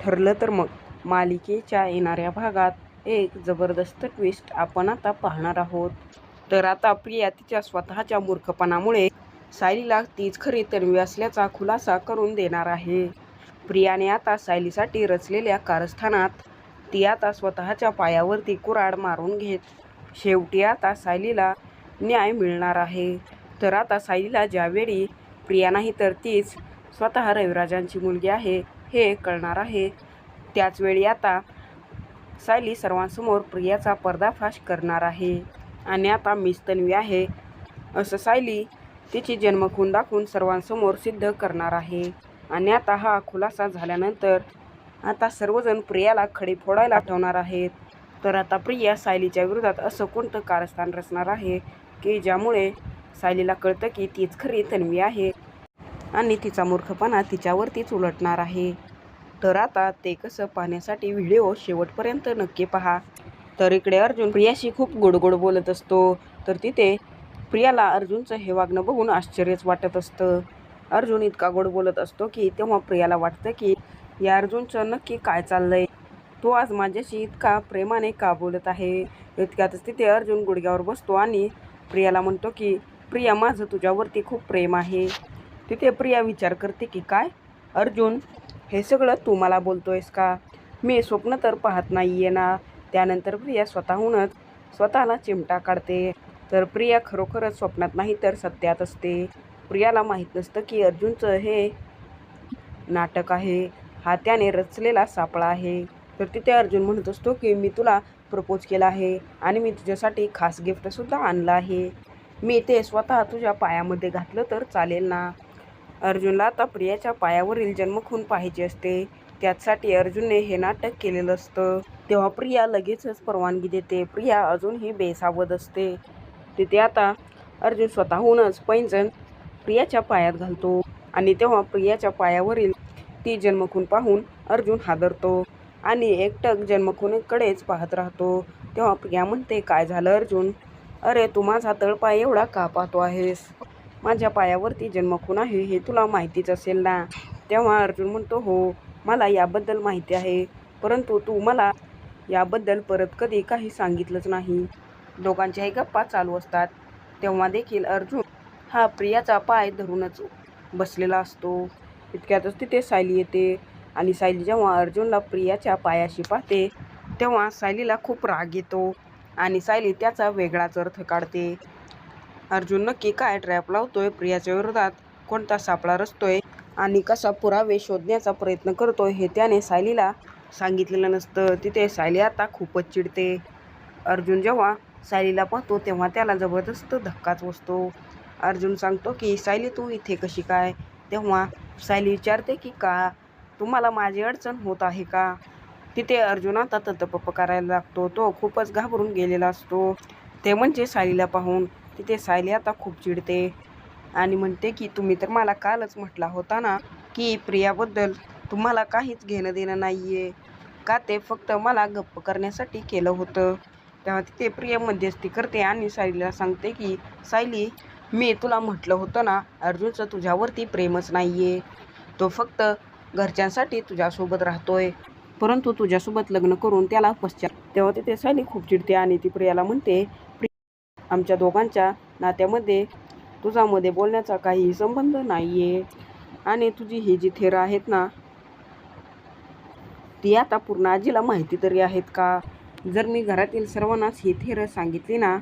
ठरलं तर मग. मालिकेच्या येणाऱ्या भागात एक जबरदस्त ट्विस्ट आपण आता पाहणार आहोत. तर आता प्रिया तिच्या स्वतःच्या मूर्खपणामुळे सायलीला तीच खरी तन्वी असल्याचा खुलासा करून देणार आहे. प्रियाने आता सायलीसाठी रचलेल्या कारस्थानात ती आता स्वतःच्या पायावरती कुऱ्हाड मारून घेत शेवटी आता सायलीला न्याय मिळणार आहे. तर आता सायलीला ज्यावेळी प्रिया नाही तर तीच स्वतः रविराजांची मुलगी आहे. हे कळणार आहे. त्याचवेळी आता सायली सर्वांसमोर प्रियाचा पर्दाफाश करणार आहे. आणि आता मीच तन्वी आहे. असं सायली तिची जन्मखून दाखवून सर्वांसमोर सिद्ध करणार आहे. आणि आता हा खुलासा झाल्यानंतर आता सर्वजण प्रियाला खडे फोडायला आठवणार आहेत. तर आता प्रिया सायलीच्या विरोधात असं कोणतं कारस्थान रचणार आहे की ज्यामुळे सायलीला कळतं की तीच खरी तन्वी आहे? आणि तिचा मूर्खपणा तिच्यावरतीच उलटणार आहे. तर आता ते कसं पाहण्यासाठी व्हिडिओ शेवटपर्यंत नक्की पहा. तर इकडे अर्जुन प्रियाशी खूप गोड गोड बोलत असतो. तर तिथे प्रियाला अर्जुनचं हे वागणं बघून आश्चर्यच वाटत असतं. अर्जुन इतका गोड बोलत असतो की तेव्हा प्रियाला वाटतं की या अर्जुनचं नक्की काय चाललंय? तो आज माझ्याशी इतका प्रेमाने का बोलत आहे? इतक्यातच तिथे अर्जुन गुडघ्यावर बसतो आणि प्रियाला म्हणतो की प्रिया माझं तुझ्यावरती खूप प्रेम आहे. तिथे प्रिया विचार करते की काय? अर्जुन हे सगळं तू मला बोलतो आहेस का? मी स्वप्न तर पाहत नाही आहे ना. त्यानंतर प्रिया स्वतःहूनच स्वतःला चिमटा काढते. तर प्रिया खरोखरच स्वप्नात नाही तर सत्यात असते. प्रियाला माहीत नसतं की अर्जुनचं हे नाटक आहे. हा त्याने रचलेला सापळा आहे. तर तिथे अर्जुन म्हणत असतो की मी तुला प्रपोज केला आहे आणि मी तुझ्यासाठी खास गिफ्टसुद्धा आणलं आहे. मी ते स्वतः तुझ्या पायामध्ये घातलं तर चालेल ना? अर्जुनला आता प्रियाच्या पायावरील जन्मखून पाहिजे असते. त्यासाठी अर्जुनने हे नाटक केलेलं असतं. तेव्हा प्रिया लगेचच परवानगी देते. प्रिया अजूनही बेसावध असते. तिथे आता अर्जुन स्वतःहूनच पैंजण प्रियाच्या पायात घालतो आणि तेव्हा प्रियाच्या पायावरील ती जन्मखून पाहून अर्जुन हादरतो आणि एकटक जन्मखुनीकडेच पाहत राहतो. तेव्हा प्रिया म्हणते काय झालं अर्जुन? अरे तू माझा तळपाय एवढा का पाहतो आहेस? माझ्या पायावरती जन्मखून आहे हे तुला माहितीच असेल ना? तेव्हा अर्जुन म्हणतो हो मला याबद्दल माहिती आहे. परंतु तू मला याबद्दल परत कधी काही सांगितलंच नाही. दोघांच्याही गप्पा चालू असतात. तेव्हा देखील अर्जुन हा प्रियाचा पाय धरूनच बसलेला असतो. इतक्यातच तिथे सायली येते आणि सायली जेव्हा अर्जुनला प्रियाच्या पायाशी पाहते तेव्हा सायलीला खूप राग येतो आणि सायली त्याचा वेगळाच अर्थ काढते. अर्जुन नक्की काय ट्रॅप लावतोय प्रियाच्या विरोधात? कोणता सापळा रचतोय? आणि कसा पुरावे शोधण्याचा प्रयत्न करतोय हे त्याने सायलीला सांगितलेलं नसतं. तिथे सायली आता खूपच चिडते. अर्जुन जेव्हा सायलीला पाहतो तेव्हा त्याला जबरदस्त धक्काच बसतो. अर्जुन सांगतो की सायली तू इथे कशी काय? तेव्हा सायली विचारते की का? तुम्हाला माझी अडचण होत आहे का? तिथे अर्जुन आता ततपप करायला लागतो. तो खूपच घाबरून गेलेला असतो. ते म्हणजे सायलीला पाहून तिथे सायली आता खूप चिडते. आणि म्हणते की तुम्ही तर मला कालच म्हटला होता ना की प्रियाबद्दल तुम्हाला काहीच घेणं देणं नाही आहे का ते फक्त मला गप्प करण्यासाठी केलं होतं? तेव्हा तिथे प्रिया मध्यस्थी करते आणि सायलीला सांगते की सायली मी तुला म्हटलं होतं ना अर्जुनचं तुझ्यावरती प्रेमच नाही आहे तो फक्त घरच्यांसाठी तुझ्यासोबत राहतोय. परंतु तुझ्यासोबत लग्न करून त्याला पश्चात तेव्हा तिथे सायली खूप चिडते आणि ती प्रियाला म्हणते आमच्या दोघांच्या नात्यामध्ये तुझ्यामध्ये बोलण्याचा काही संबंध नाही आहे आणि तुझी ही जी थेरं आहेत ना ती आता पूर्ण आजीला माहिती तरी आहेत का? जर मी घरातील सर्वांनाच ही थेरं सांगितली ना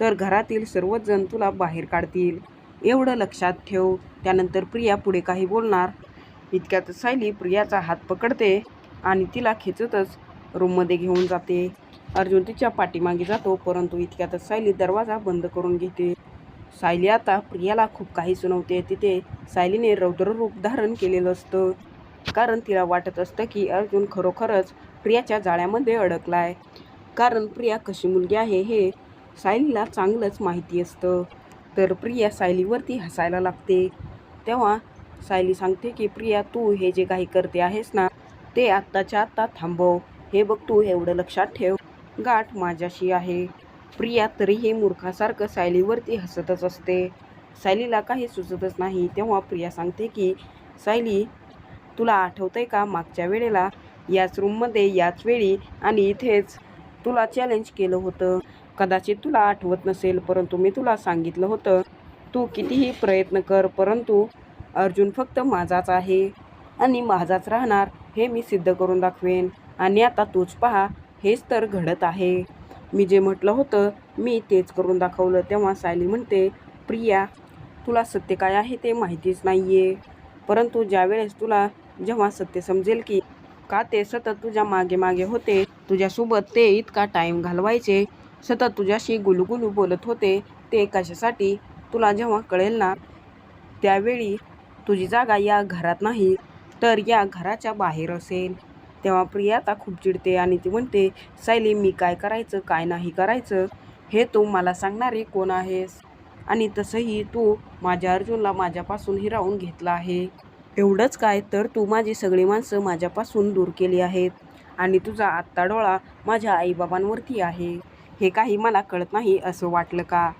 तर घरातील सर्वच जण तुला बाहेर काढतील. एवढं लक्षात ठेव. त्यानंतर प्रिया पुढे काही बोलणार. इतक्यात सायली प्रियाचा हात पकडते आणि तिला खेचतच रूममध्ये घेऊन जाते. अर्जुन तिच्या पाठीमागे जातो परंतु इतक्यातच सायली दरवाजा बंद करून घेते. सायली आता प्रियाला खूप काही सुनावते. तिथे सायलीने रौद्र रूप धारण केलेलं असतं. कारण तिला वाटत असतं की अर्जुन खरोखरच प्रियाच्या जाळ्यामध्ये अडकलाय. कारण प्रिया कशी मुलगी आहे हे सायलीला चांगलंच माहिती असतं. तर प्रिया सायलीवरती हसायला लागते. तेव्हा सायली सांगते की प्रिया तू हे जे काही करते आहेस ना ते आत्ताच्या आत्ता थांबव. हे बघ तू एवढं लक्षात ठेव. गाठ माझ्याशी आहे. प्रिया तरीही मूर्खासारखं सायलीवरती हसतच असते. सायलीला काही सुचतच नाही. तेव्हा प्रिया सांगते की सायली तुला आठवतंय का मागच्या वेळेला याच रूममध्ये याच वेळी आणि इथेच तुला चॅलेंज केलं होतं. कदाचित तुला आठवत नसेल परंतु मी तुला सांगितलं होतं. तू कितीही प्रयत्न कर परंतु अर्जुन फक्त माझाच आहे आणि माझाच राहणार हे मी सिद्ध करून दाखवेन. आणि आता तूच पहा हेच तर घडत आहे. मी जे म्हटलं होतं मी तेच करून दाखवलं. तेव्हा सायली म्हणते प्रिया तुला सत्य काय आहे ते माहितीच नाही आहे परंतु ज्यावेळेस तुला जेव्हा सत्य समजेल की का ते सतत तुझ्या मागे मागे होते तुझ्यासोबत ते इतका टाईम घालवायचे सतत तुझ्याशी गुलुगुलू बोलत होते ते कशासाठी तुला जेव्हा कळेल ना त्यावेळी तुझी जागा या घरात नाही तर या घराच्या बाहेर असेल. तेव्हा प्रिया आता खूप चिडते आणि ती म्हणते सायली मी काय करायचं काय नाही करायचं? हे तू मला सांगणारे कोण आहेस? आणि तसंही तू माझ्या अर्जुनला माझ्यापासून हिरावून घेतला आहे. एवढंच काय तर तू माझी सगळी माणसं माझ्यापासून दूर केली आहेत. आणि तुझा आत्ता डोळा माझ्या आईबाबांवरती आहे. हे काही मला कळत नाही असं वाटलं का?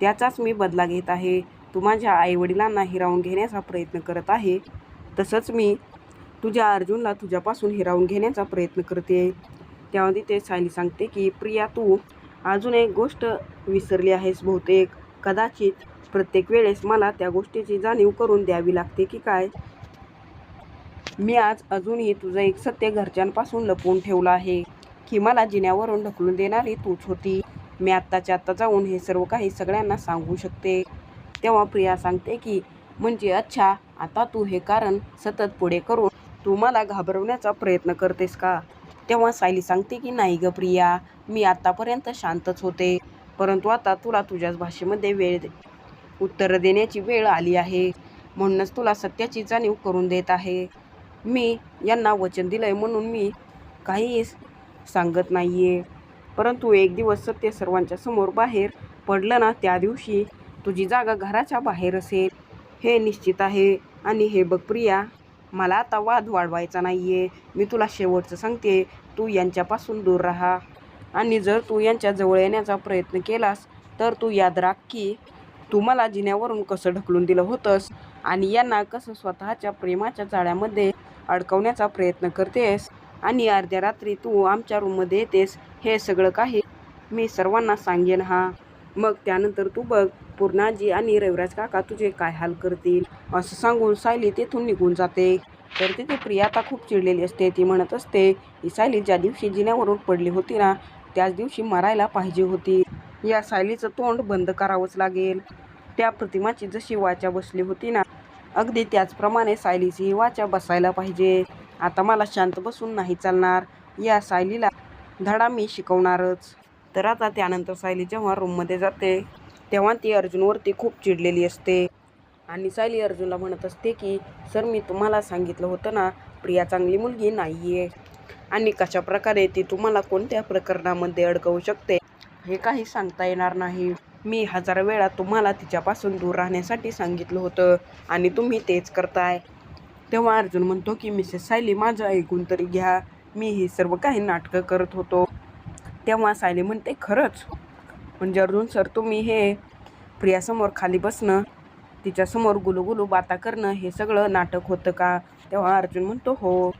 त्याचाच मी बदला घेत आहे. तू माझ्या आईवडिलांना हिरावून घेण्याचा प्रयत्न करत आहे. तसंच मी तुझ्या अर्जुनला तुझ्यापासून हिरावून घेण्याचा प्रयत्न करते. तेव्हा तिथे सायली सांगते की प्रिया तू अजून एक गोष्ट विसरली आहेस बहुतेक. कदाचित प्रत्येक वेळेस मला त्या गोष्टीची जाणीव करून द्यावी लागते की काय? मी आज अजूनही तुझं एक सत्य घरच्यांपासून लपवून ठेवलं आहे की मला जिन्यावरून ढकलून देणारी तूच होती. मी आत्ताच्या आत्ता जाऊन हे सर्व काही सगळ्यांना सांगू शकते. तेव्हा प्रिया सांगते की म्हणजे अच्छा आता तू हे कारण सतत पुढे करून तू मला घाबरवण्याचा प्रयत्न करतेस का? तेव्हा सायली सांगते की नाही ग प्रिया मी आत्तापर्यंत शांतच होते. परंतु आता तुला तुझ्याच भाषेमध्ये वेळ दे. उत्तरं देण्याची वेळ आली आहे. म्हणूनच तुला सत्याची जाणीव करून देत आहे. मी यांना वचन दिलं आहे म्हणून मी काही सांगत नाही आहे परंतु एक दिवस सत्य सर्वांच्या समोर बाहेर पडलं ना त्या दिवशी तुझी जागा घराच्या बाहेर असेल. हे निश्चित आहे. आणि हे बघ प्रिया मला आता वाद वाढवायचा नाही आहे मी तुला शेवटचं सांगते तू यांच्यापासून दूर राहा. आणि जर तू यांच्या जवळ येण्याचा प्रयत्न केलास तर तू याद राख की तू मला जिन्यावरून कसं ढकलून दिलं होतंस आणि यांना कसं स्वतःच्या प्रेमाच्या जाळ्यामध्ये अडकवण्याचा प्रयत्न करतेस. आणि अर्ध्या रात्री तू आमच्या रूममध्ये येतेस हे सगळं काही मी सर्वांना सांगेन हा. मग त्यानंतर तू बघ पूर्णाजी आणि रविराज काका तुझे काय हाल करतील? असं सांगून सायली तेथून निघून जाते. तर तिथे प्रिया आता खूप चिडलेली असते. ती म्हणत असते की सायली ज्या दिवशी जिन्यावरून पडली होती ना त्याच दिवशी मरायला पाहिजे होती. या सायलीचं तोंड बंद करावंच लागेल. त्या प्रतिमाची जशी वाचा बसली होती ना अगदी त्याचप्रमाणे सायलीची वाचा बसायला पाहिजे. आता मला शांत बसून नाही चालणार. या सायलीला धडा मी शिकवणारच. तर आता त्यानंतर सायली जेव्हा रूममध्ये जाते तेव्हा ती अर्जुनवरती खूप चिडलेली असते. आणि सायली अर्जुनला म्हणत असते की सर मी तुम्हाला सांगितलं होतं ना प्रिया चांगली मुलगी नाही आहे आणि कशा प्रकारे ती तुम्हाला कोणत्या प्रकरणामध्ये अडकवू शकते हे काही सांगता येणार नाही. मी हजार वेळा तुम्हाला तिच्यापासून दूर राहण्यासाठी सांगितलं होतं आणि तुम्ही तेच करताय. तेव्हा अर्जुन म्हणतो की मिसेस सायली माझं ऐकून तरी घ्या. मी ही सर्व काही नाटकं करत होतो. तेव्हा सायली म्हणते खरंच. म्हणजे अर्जुन सर तुम्ही हे प्रियासमोर खाली बसणं तिच्यासमोर गुलुगुलू बाता करणं हे सगळं नाटक होतं का? तेव्हा अर्जुन म्हणतो हो.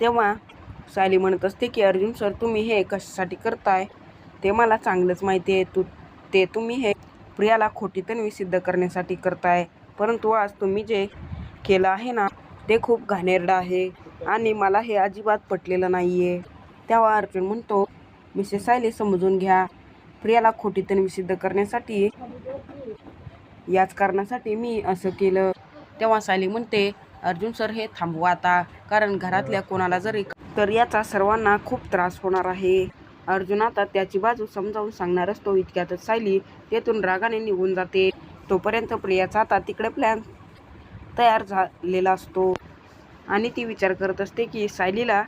तेव्हा सायली म्हणत असते की अर्जुन सर तुम्ही हे कशासाठी करताय? ते मला चांगलंच माहिती आहे. तू ते तुम्ही हे प्रियाला खोटी तन्वी सिद्ध करण्यासाठी करताय. परंतु आज तुम्ही जे केलं आहे ना ते खूप घाणेरडं आहे आणि मला हे अजिबात पटलेलं नाही आहे तेव्हा अर्जुन म्हणतो मिसेस सायली समजून घ्या. प्रियाला खोटी तन्वी सिद्ध करण्यासाठी याच कारणासाठी मी असं केलं. तेव्हा सायली म्हणते अर्जुन सर हे थांबवा आता. कारण घरातल्या कोणाला जरी तर याचा सर्वांना खूप त्रास होणार आहे. अर्जुन आता त्याची बाजू समजावून सांगणार असतो. इतक्यातच सायली तेथून रागाने निघून जाते. तोपर्यंत प्रियाचा आता तिकडे प्लॅन तयार झालेला असतो. आणि ती विचार करत असते की सायलीला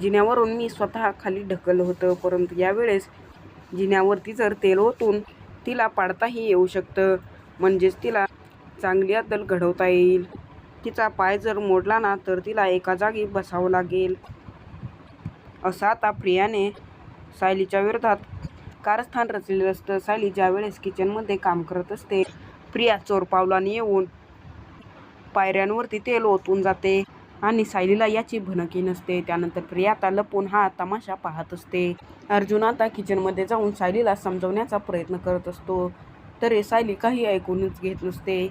जिन्यावरून मी स्वतः खाली ढकललं होतं. परंतु यावेळेस जिन्यावरती जर तेल ओतून तिला पाडताही येऊ शकतं. म्हणजेच तिला चांगली अद्दल घडवता येईल. तिचा पाय जर मोडला ना तर तिला एका जागी बसावं लागेल. असं आता प्रियाने सायलीच्या विरोधात कारस्थान रचलेलं असतं. सायली ज्यावेळेस किचनमध्ये काम करत असते प्रिया चोर पावलाने येऊन पायऱ्यांवरती तेल ओतून जाते. आणि सायलीला याची भनकी नसते. त्यानंतर प्रिया आता लपून हा तमाशा पाहत असते. अर्जुन आता किचनमध्ये जाऊन सायलीला समजवण्याचा प्रयत्न करत असतो. तरी सायली काही ऐकूनच घेत नसते.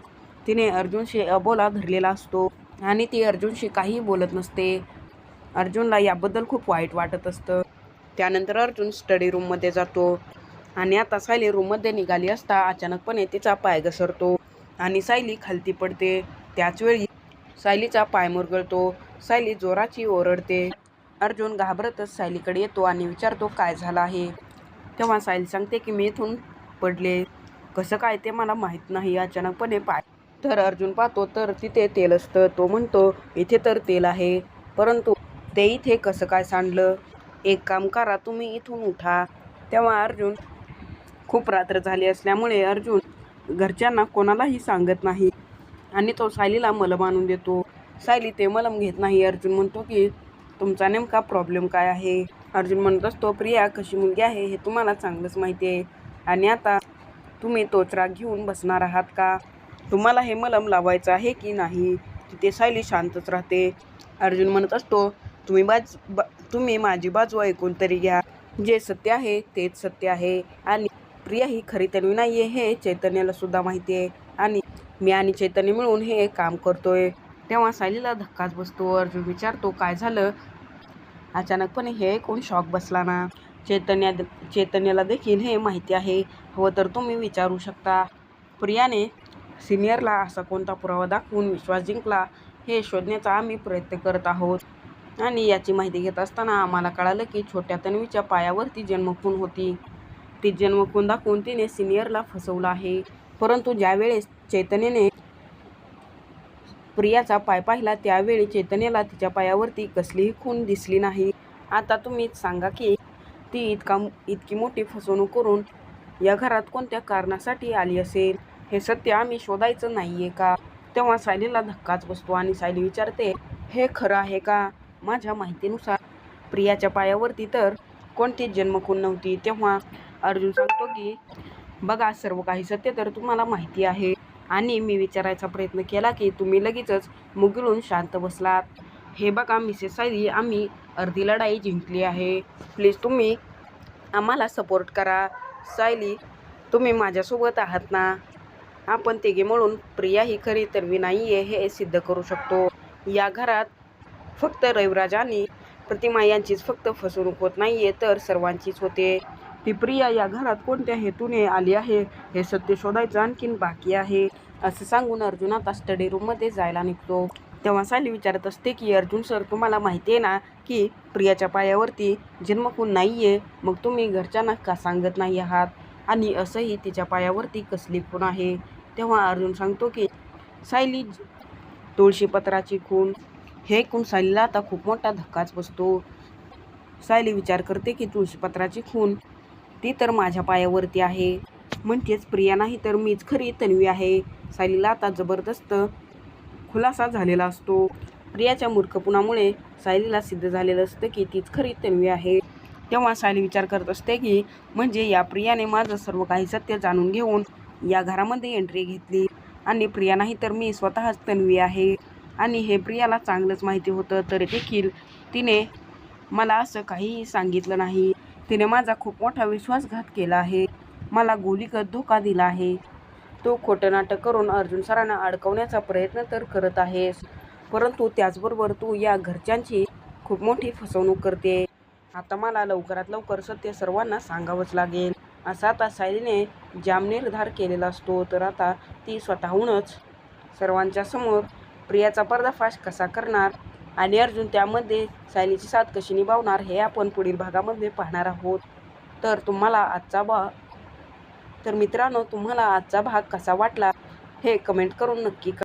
तिने अर्जुनशी अबोला धरलेला असतो आणि ती अर्जुनशी काहीही बोलत नसते. अर्जुनला याबद्दल खूप वाईट वाटत असतं. त्यानंतर अर्जुन स्टडी रूममध्ये जातो आणि आता सायली रूममध्ये निघाली असता अचानकपणे तिचा पाय घसरतो आणि सायली खालती पडते. त्याचवेळी सायलीचा पाय मुरगळतो. सायली जोराची ओरडते. अर्जुन घाबरतच सायलीकडे येतो आणि विचारतो काय झालं आहे? तेव्हा सायली सांगते की मी इथून पडले. कसं काय ते मला माहीत नाही. अचानकपणे पाय तर अर्जुन पाहतो तर तिथे तेल असतं. तो म्हणतो इथे तर तेल आहे. परंतु ते इथे कसं काय सांडलं? एक काम करा तुम्ही इथून उठा. तेव्हा अर्जुन खूप रात्र झाली असल्यामुळे अर्जुन घरच्यांना कोणालाही सांगत नाही. आणि तो सायलीला मलम आणून देतो. सायली ते मलम घेत नाही. अर्जुन म्हणतो की तुमचा नेमका प्रॉब्लेम काय आहे? अर्जुन म्हणत असतो प्रिया कशी मुलगी आहे हे तुम्हाला चांगलंच माहिती आहे. आणि आता तुम्ही तोच राग घेऊन बसणार आहात का? तुम्हाला हे मलम लावायचं आहे की नाही? तिथे सायली शांतच राहते. अर्जुन म्हणत असतो तुम्ही बाज बा तुम्ही माझी बाजू ऐकून तरी घ्या. जे सत्य आहे तेच सत्य आहे. आणि प्रिया ही खरी तन्वी नाही आहे हे चैतन्याला सुद्धा माहिती आहे. मी आणि चैतन्य मिळून हे काम करतोय. तेव्हा सायलीला धक्काच बसतो. अर्जुन विचारतो काय झालं? अचानकपणे हे ऐकून शॉक बसला ना? चैतन्या चैतन्याला देखील हे माहिती आहे. हवं तर तुम्ही विचारू शकता. प्रियाने सिनियरला असा कोणता पुरावा दाखवून विश्वास जिंकला हे शोधण्याचा आम्ही प्रयत्न करत आहोत. आणि याची माहिती घेत असताना आम्हाला कळालं की छोट्या तन्वीच्या पायावरती जन्मखून होती. ती जन्मखून दाखवून तिने सिनियरला फसवलं आहे. परंतु ज्यावेळेस चैतन्याने प्रियाचा पाय पाहिला त्यावेळी चैतन्याला तिच्या पायावरती कसलीही खून दिसली नाही. आता तुम्हीच सांगा की ती इतका इतकी मोठी फसवणूक करून या घरात कोणत्या कारणासाठी आली असेल? हे सत्य आम्ही शोधायचं नाही आहे का? तेव्हा सायलीला धक्काच बसतो आणि सायली विचारते हे खरं आहे का? माझ्या माहितीनुसार प्रियाच्या पायावरती तर कोणतीच जन्मखून नव्हती. तेव्हा अर्जुन सांगतो की बघा सर्व काही सत्य तर तुम्हाला माहिती आहे. आणि मी विचारायचा प्रयत्न केला की तुम्ही लगेचच मुगिळून शांत बसलात. हे बघा मिसेस सायली आम्ही अर्धी लढाई जिंकली आहे. प्लीज तुम्ही आम्हाला सपोर्ट करा. सायली तुम्ही माझ्यासोबत आहात ना? आपण तिघे म्हणून प्रिया ही खरी तरवी नाही आहे हे सिद्ध करू शकतो. या घरात फक्त रविराज आणि प्रतिमा यांचीच फक्त फसवणूक होत नाही आहे तर सर्वांचीच होते. ती प्रिया या घरात कोणत्या हेतूने आली आहे हे सत्य शोधायचं आणखीन बाकी आहे असं सांगून अर्जुन आता स्टडी रूममध्ये जायला निघतो. तेव्हा सायली विचारत असते की अर्जुन सर तुम्हाला माहिती आहे ना की प्रियाच्या पायावरती जन्मकून नाही आहे मग तुम्ही घरच्यांना का सांगत नाही आहात? आणि असंही तिच्या पायावरती कसली खूण आहे? तेव्हा अर्जुन सांगतो की सायली तुळशीपत्राची खूण. हे ऐकून सायलीला आता खूप मोठा धक्काच बसतो. सायली विचार करते की तुळशीपत्राची खूण ती तर माझ्या पायावरती आहे. म्हणजेच प्रिया नाही तर मीच खरी तन्वी आहे. सायलीला आता जबरदस्त खुलासा झालेला असतो. प्रियाच्या मूर्खपणामुळे सायलीला सिद्ध झालेलं असतं की तीच खरी तन्वी आहे. तेव्हा सायली विचार करत असते की म्हणजे या प्रियाने माझं सर्व काही सत्य जाणून घेऊन या घरामध्ये एंट्री घेतली. आणि प्रिया नाही तर मी स्वतःच तन्वी आहे. आणि हे प्रियाला चांगलंच माहिती होतं तरी देखील तिने मला असं काहीही सांगितलं नाही. तिने माझा खूप मोठा विश्वासघात केला आहे. मला गोलीगत धोका दिला आहे. तो खोटं नाटक करून अर्जुन सरांना अडकवण्याचा प्रयत्न तर करत आहेस परंतु त्याचबरोबर तू या घरच्यांची खूप मोठी फसवणूक करते. आता मला लवकरात लवकर सत्य सर्वांना सांगावंच लागेल. असा आता सायलीने जाम निर्धार केलेला असतो तर आता ती स्वतःहूनच सर्वांच्या समोर प्रियाचा पर्दाफाश कसा करणार? आणि अर्जुन त्यामध्ये सायलीची साथ कशी निभावणार हे आपण पुढील भागामध्ये पाहणार आहोत. तर तुम्हाला आजचा भा तर मित्रांनो तुम्हाला आजचा भाग कसा वाटला हे कमेंट करून नक्की कळवा.